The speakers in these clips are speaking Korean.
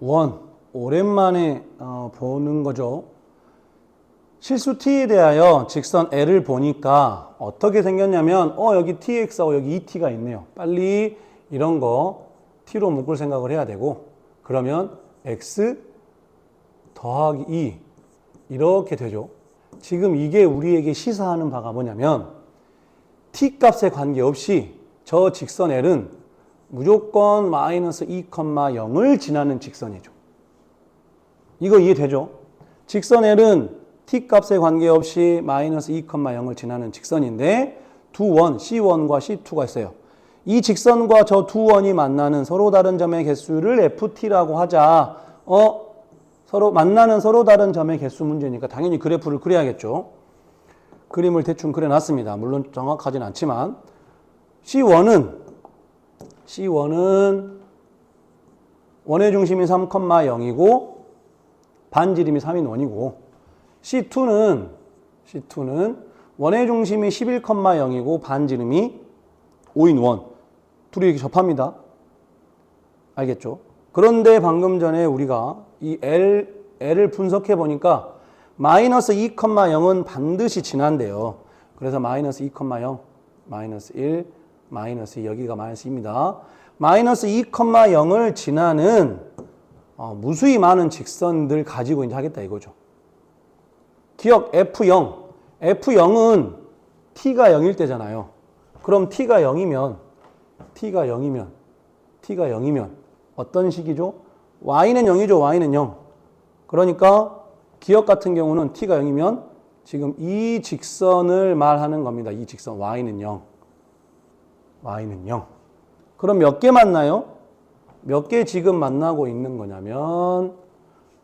원 오랜만에 어, 보는 거죠. 실수 t에 대하여 직선 l을 보니까 어떻게 생겼냐면 어 여기 tx하고 여기 2t가 있네요. 빨리 이런 거 t로 묶을 생각을 해야 되고 그러면 x 더하기 2 이렇게 되죠. 지금 이게 우리에게 시사하는 바가 뭐냐면 t 값에 관계없이 저 직선 l은 무조건 마이너스 2,0을 지나는 직선이죠. 이거 이해되죠? 직선 L은 t 값에 관계없이 마이너스 2,0을 지나는 직선인데 두 원, C1과 C2가 있어요. 이 직선과 저 두 원이 만나는 서로 다른 점의 개수를 FT라고 하자. 어, 서로 만나는 서로 다른 점의 개수 문제니까 당연히 그래프를 그려야겠죠. 그림을 대충 그려놨습니다. 물론 정확하진 않지만 C1은 C1은 원의 중심이 3,0이고 반지름이 3인 원이고 C2는 C2는 원의 중심이 11,0이고 반지름이 5인 원. 둘이 이렇게 접합니다. 알겠죠? 그런데 방금 전에 우리가 이 L, L을 분석해 보니까 마이너스 2,0은 반드시 지난대요. 그래서 마이너스 2,0, 마이너스 1, 마이너스 2, 여기가 마이너스입니다. 마이너스 2,0을 지나는 어, 무수히 많은 직선들 가지고 이제 하겠다 이거죠. 기억 F0. F0은 t가 0일 때잖아요. 그럼 t가 0이면 t가 0이면 t가 0이면 어떤 식이죠? y는 0이죠. y는 0. 그러니까 기억 같은 경우는 t가 0이면 지금 이 직선을 말하는 겁니다. 이 직선 y는 0. Y는 0. 그럼 몇 개 만나요? 몇 개 지금 만나고 있는 거냐면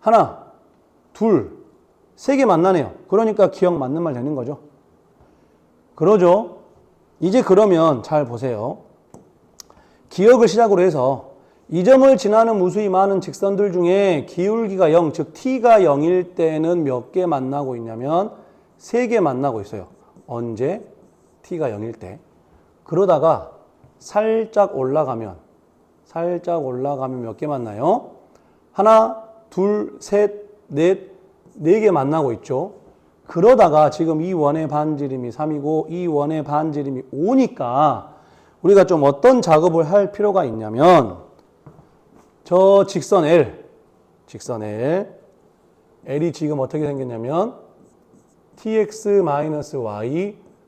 하나, 둘, 세 개 만나네요. 그러니까 기억 맞는 말 되는 거죠. 그러죠. 이제 그러면 잘 보세요. 기억을 시작으로 해서 이 점을 지나는 무수히 많은 직선들 중에 기울기가 0, 즉 t가 0일 때는 몇 개 만나고 있냐면 세개 만나고 있어요. 언제? t가 0일 때. 그러다가 살짝 올라가면 살짝 올라가면 몇 개 만나요? 하나, 둘, 셋, 넷, 네 개 만나고 있죠. 그러다가 지금 이 원의 반지름이 3이고 이 원의 반지름이 5니까 우리가 좀 어떤 작업을 할 필요가 있냐면 저 직선 L, 직선 L, L이 지금 어떻게 생겼냐면 tx-y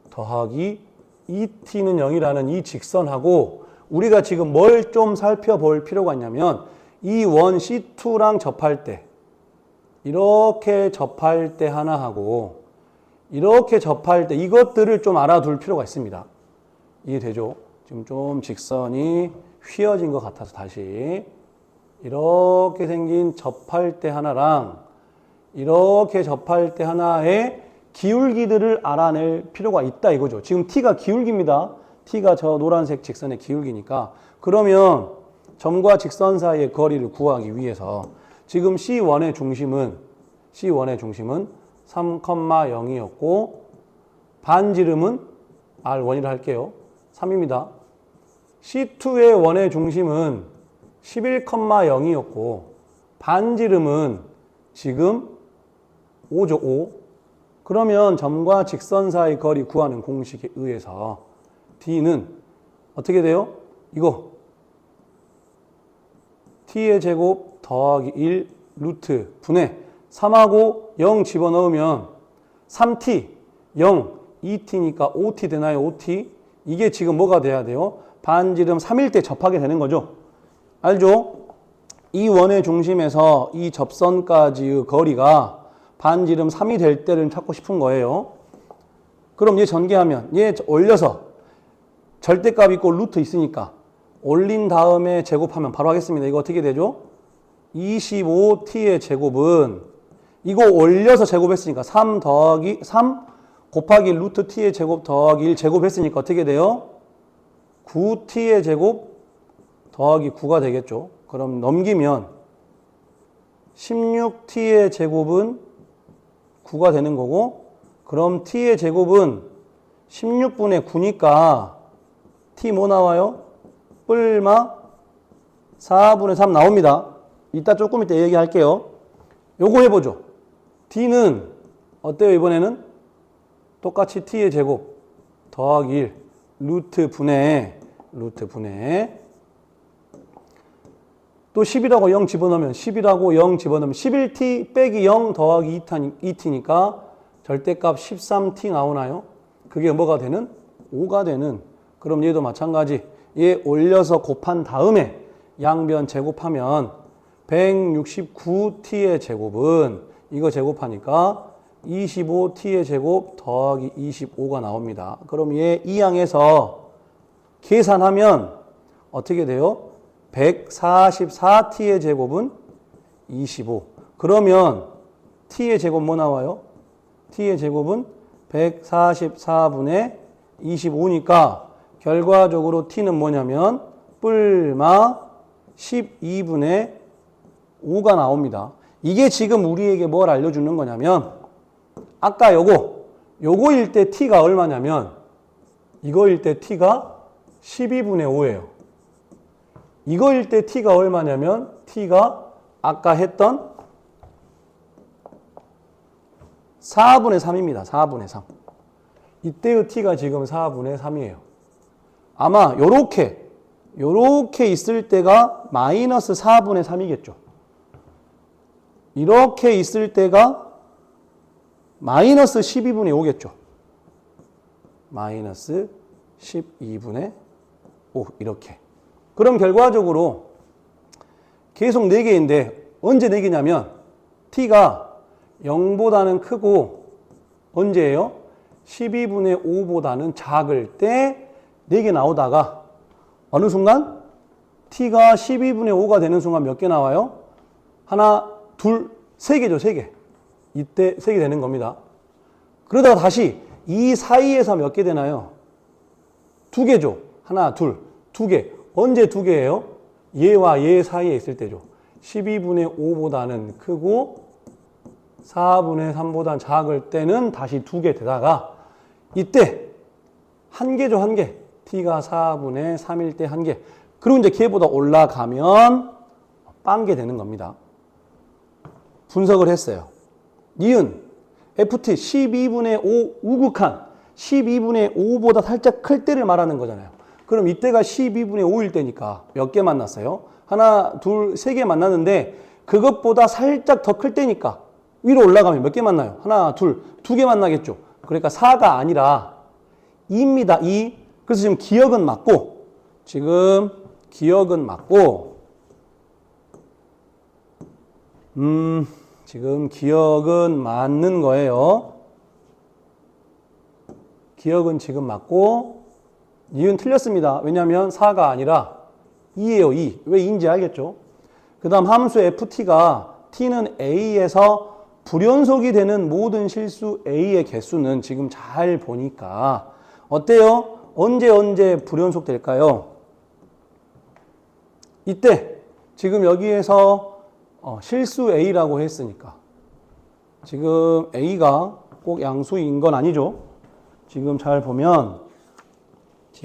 더하기 2t는 0이라는 이 직선하고 우리가 지금 뭘 좀 살펴볼 필요가 있냐면 이원 C2랑 접할 때 이렇게 접할 때 하나 하고 이렇게 접할 때 이것들을 좀 알아둘 필요가 있습니다. 이해되죠? 지금 좀 직선이 휘어진 것 같아서 다시 이렇게 생긴 접할 때 하나랑 이렇게 접할 때 하나의 기울기들을 알아낼 필요가 있다 이거죠. 지금 t가 기울기입니다. t가 저 노란색 직선의 기울기니까 그러면 점과 직선 사이의 거리를 구하기 위해서 지금 C1의 중심은 C1의 중심은 3,0이었고 반지름은 R1이라 할게요. 3입니다. C2의 원의 중심은 11,0이었고 반지름은 지금 5죠. 5. 그러면 점과 직선 사이 거리 구하는 공식에 의해서 d는 어떻게 돼요? 이거 t의 제곱 더하기 1 루트 분의 3하고 0 집어넣으면 3t 0 2t니까 5t 되나요? 5t 이게 지금 뭐가 돼야 돼요? 반지름 3일 때 접하게 되는 거죠. 알죠? 이 원의 중심에서 이 접선까지의 거리가 반지름 3이 될 때를 찾고 싶은 거예요. 그럼 얘 전개하면 얘 올려서 절대값 있고 루트 있으니까 올린 다음에 제곱하면 바로 하겠습니다. 이거 어떻게 되죠? 25t의 제곱은 이거 올려서 제곱했으니까 3 더하기 3 곱하기 루트 t의 제곱 더하기 1 제곱했으니까 어떻게 돼요? 9t의 제곱 더하기 9가 되겠죠. 그럼 넘기면 16t의 제곱은 9가 되는 거고 그럼 t의 제곱은 16분의 9니까 t 뭐 나와요? 뿔마 4분의 3 나옵니다. 이따 조금 이따 얘기할게요. 요거 해보죠. D는 어때요 이번에는? 똑같이 T의 제곱 더하기 1 루트 분의 루트 분의 또 10이라고 0 집어넣으면 10이라고 0 집어넣으면 11t 빼기 0 더하기 2t니까 절대값 13t 나오나요? 그게 뭐가 되는? 5가 되는 그럼 얘도 마찬가지 얘 올려서 곱한 다음에 양변 제곱하면 169t의 제곱은 이거 제곱하니까 25t의 제곱 더하기 25가 나옵니다. 그럼 얘 이 양에서 계산하면 어떻게 돼요? 144t의 제곱은 25. 그러면 t의 제곱 뭐 나와요? t의 제곱은 144분의 25니까 결과적으로 t는 뭐냐면 뿔마 12분의 5가 나옵니다. 이게 지금 우리에게 뭘 알려주는 거냐면 아까 요거 요거일 때 t가 얼마냐면 이거일 때 t가 12분의 5예요. 이거일 때 t가 얼마냐면 t가 아까 했던 4분의 3입니다. 4분의 3. 이때의 t가 지금 4분의 3이에요. 아마 요렇게 요렇게 있을 때가 마이너스 4분의 3이겠죠. 이렇게 있을 때가 마이너스 12분의 5겠죠. 마이너스 12분의 5 이렇게. 그럼 결과적으로 계속 4개인데 언제 4개냐면 t가 0보다는 크고 언제예요? 12분의 5보다는 작을 때 4개 나오다가 어느 순간 t가 12분의 5가 되는 순간 몇 개 나와요? 하나, 둘, 세 개죠, 세 개. 이때 세 개 되는 겁니다. 그러다가 다시 이 사이에서 몇 개 되나요? 두 개죠. 하나, 둘, 두 개. 언제 두 개예요? 얘와 얘 사이에 있을 때죠. 12분의 5보다는 크고 4분의 3보다 작을 때는 다시 두 개 되다가 이때 한 개죠, 한 개. t가 4분의 3일 때 한 개. 그리고 이제 걔보다 올라가면 빵개 되는 겁니다. 분석을 했어요. 니은 ft 12분의 5 우극한 12분의 5보다 살짝 클 때를 말하는 거잖아요. 그럼 이때가 12분의 5일 때니까 몇 개 만났어요? 하나, 둘, 세 개 만났는데 그것보다 살짝 더 클 때니까 위로 올라가면 몇 개 만나요? 하나, 둘, 두 개 만나겠죠. 그러니까 4가 아니라 2입니다. 2. 그래서 지금 기억은 맞고 지금 기억은 맞고 음, 지금 기억은 맞는 거예요. 기억은 지금 맞고 이은 틀렸습니다. 왜냐하면 4가 아니라 2예요. 2. 왜 2인지 알겠죠? 그 다음 함수 ft가 t는 a에서 불연속이 되는 모든 실수 a의 개수는 지금 잘 보니까 어때요? 언제 언제 불연속 될까요? 이때 지금 여기에서 어, 실수 a라고 했으니까 지금 a가 꼭 양수인 건 아니죠. 지금 잘 보면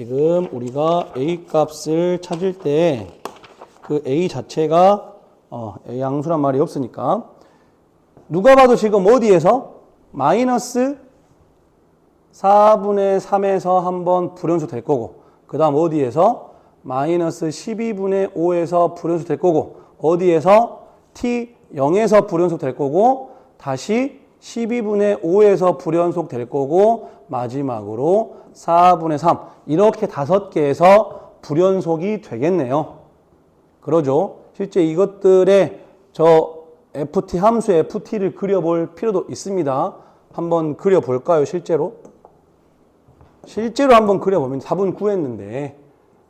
지금 우리가 a 값을 찾을 때 그 a 자체가 어, 양수란 말이 없으니까 누가 봐도 지금 어디에서? 마이너스 4분의 3에서 한번 불연수 될 거고 그 다음 어디에서? 마이너스 12분의 5에서 불연수 될 거고 어디에서? T 0에서 불연속 될 거고 다시 12분의 5에서 불연속 될 거고 마지막으로 4분의 3 이렇게 다섯 개에서 불연속이 되겠네요. 그러죠. 실제 이것들의 저 ft 함수 ft를 그려볼 필요도 있습니다. 한번 그려볼까요, 실제로? 실제로 한번 그려보면 답은 구했는데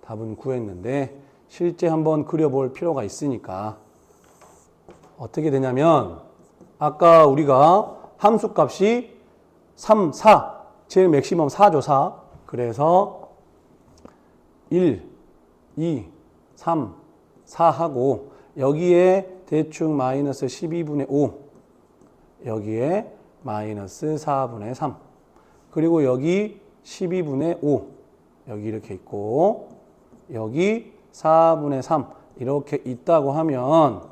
답은 구했는데 실제 한번 그려볼 필요가 있으니까 어떻게 되냐면 아까 우리가 함수 값이 3, 4 제일 맥시멈 4죠 4 그래서 1, 2, 3, 4 하고 여기에 대충 마이너스 12분의 5 여기에 마이너스 4분의 3 그리고 여기 12분의 5 여기 이렇게 있고 여기 4분의 3 이렇게 있다고 하면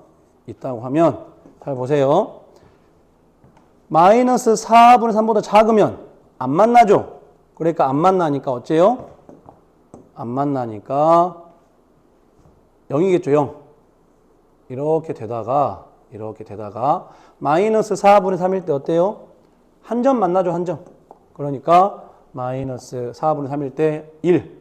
있다고 하면 잘 보세요. 마이너스 4분의 3보다 작으면 안 만나죠. 그러니까 안 만나니까 어째요? 안 만나니까 0이겠죠, 0. 이렇게 되다가 이렇게 되다가 마이너스 4분의 3일 때 어때요? 한 점 만나죠, 한 점. 그러니까 마이너스 4분의 3일 때 1.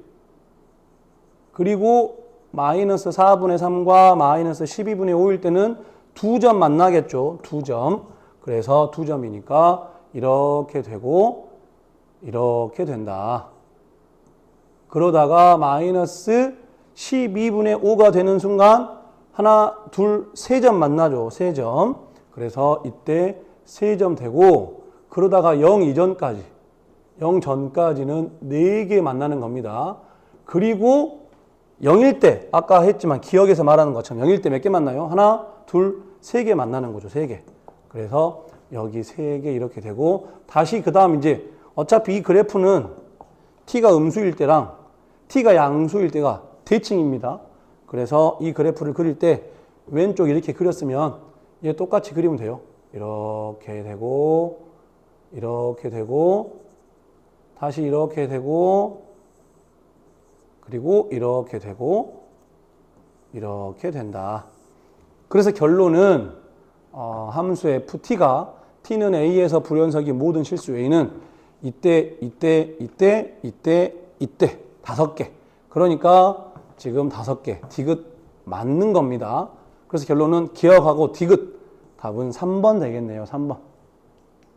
그리고 마이너스 4분의 3과 마이너스 12분의 5일 때는 두 점 만나겠죠. 두 점. 그래서 두 점이니까 이렇게 되고 이렇게 된다. 그러다가 마이너스 12분의 5가 되는 순간 하나, 둘, 세 점 만나죠. 세 점. 그래서 이때 세 점 되고 그러다가 0 이전까지 0 전까지는 네 개 만나는 겁니다. 그리고 0일 때 아까 했지만 기억에서 말하는 것처럼 0일 때 몇 개 만나요? 하나, 둘, 세 개 만나는 거죠. 세 개. 그래서 여기 세 개 이렇게 되고 다시 그 다음 이제 어차피 이 그래프는 t가 음수일 때랑 t가 양수일 때가 대칭입니다. 그래서 이 그래프를 그릴 때 왼쪽 이렇게 그렸으면 얘 똑같이 그리면 돼요. 이렇게 되고 이렇게 되고 다시 이렇게 되고 그리고 이렇게 되고 이렇게 된다. 그래서 결론은 어, 함수 ft가 t는 a에서 불연석이 모든 실수 a는 이때 이때 이때 이때 이때 다섯 개. 그러니까 지금 다섯 개 디귿 맞는 겁니다. 그래서 결론은 기억하고 디귿 답은 3번 되겠네요. 3번.